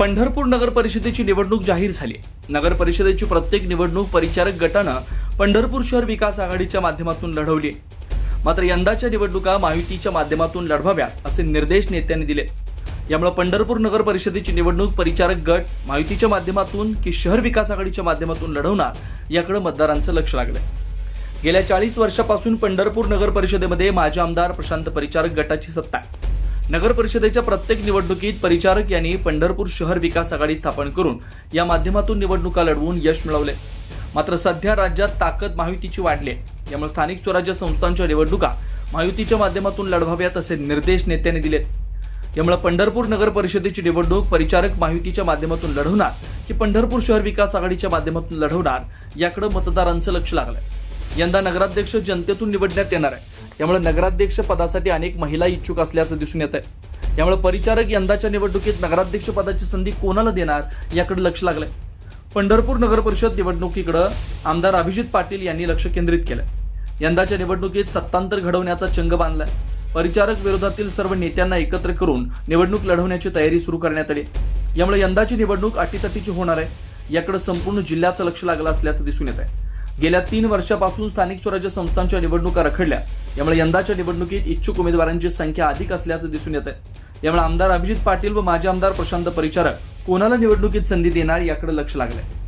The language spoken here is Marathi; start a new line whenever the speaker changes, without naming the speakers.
पंढरपूर नगर परिषदेची निवडणूक जाहीर झाली नगर परिषदेची प्रत्येक निवडणूक परिचारक गटानं पंढरपूर शहर विकास आघाडीच्या माध्यमातून लढवली मात्र यंदाच्या निवडणुका महायुतीच्या माध्यमातून लढवाव्यात असे निर्देश नेत्यांनी दिले यामुळे पंढरपूर नगर परिषदेची निवडणूक परिचारक गट महायुतीच्या माध्यमातून की शहर विकास आघाडीच्या माध्यमातून लढवणार याकडे मतदारांचं लक्ष लागलंय. गेल्या चाळीस वर्षापासून पंढरपूर नगर परिषदेमध्ये माजी आमदार प्रशांत परिचारक गटाची सत्ता आहे. नगर परिषदेच्या प्रत्येक निवडणुकीत परिचारक यांनी पंढरपूर शहर विकास आघाडी स्थापन करून या माध्यमातून निवडणुका लढवून यश मिळवले. मात्र सध्या राज्यात ताकद महायुतीची वाढली आहे. यामुळे स्थानिक स्वराज्य संस्थांच्या निवडणुका महायुतीच्या माध्यमातून लढवाव्यात असे निर्देश नेत्यांनी दिलेत. यामुळे पंढरपूर नगर परिषदेची निवडणूक परिचारक महायुतीच्या माध्यमातून लढवणार की पंढरपूर शहर विकास आघाडीच्या माध्यमातून लढवणार याकडे मतदारांचं लक्ष लागलंय. यंदा नगराध्यक्ष जनतेतून निवडण्यात येणार आहे. यामुळे नगराध्यक्ष पदासाठी अनेक महिला इच्छुक असल्याचं दिसून येत आहे यामुळे परिचारक यंदाच्या निवडणुकीत नगराध्यक्ष पदाची संधी कोणाला देणार याकडे लक्ष लागलंय. पंढरपूर नगर परिषद निवडणुकीकडे आमदार अभिजित पाटील यांनी लक्ष केंद्रित केलंय. यंदाच्या निवडणुकीत सत्तांतर घडवण्याचा चंग बांधलाय. परिचारक विरोधातील सर्व नेत्यांना एकत्र करून निवडणूक लढवण्याची तयारी सुरू करण्यात आली. यामुळे यंदाची निवडणूक अटीतटीची होणार आहे. याकडे संपूर्ण जिल्ह्याचं लक्ष लागलं असल्याचं दिसून येत आहे गेल्या तीन वर्षापासून स्थानिक स्वराज्य संस्थांच्या निवडणुका रखडल्या. यामुळे यंदाच्या निवडणुकीत इच्छुक उमेदवारांची संख्या अधिक असल्याचं दिसून येत आहे यामुळे आमदार अभिजित पाटील व माजी आमदार प्रशांत परिचारक कोणाला निवडणुकीत संधी देणार याकडे लक्ष लागलंय.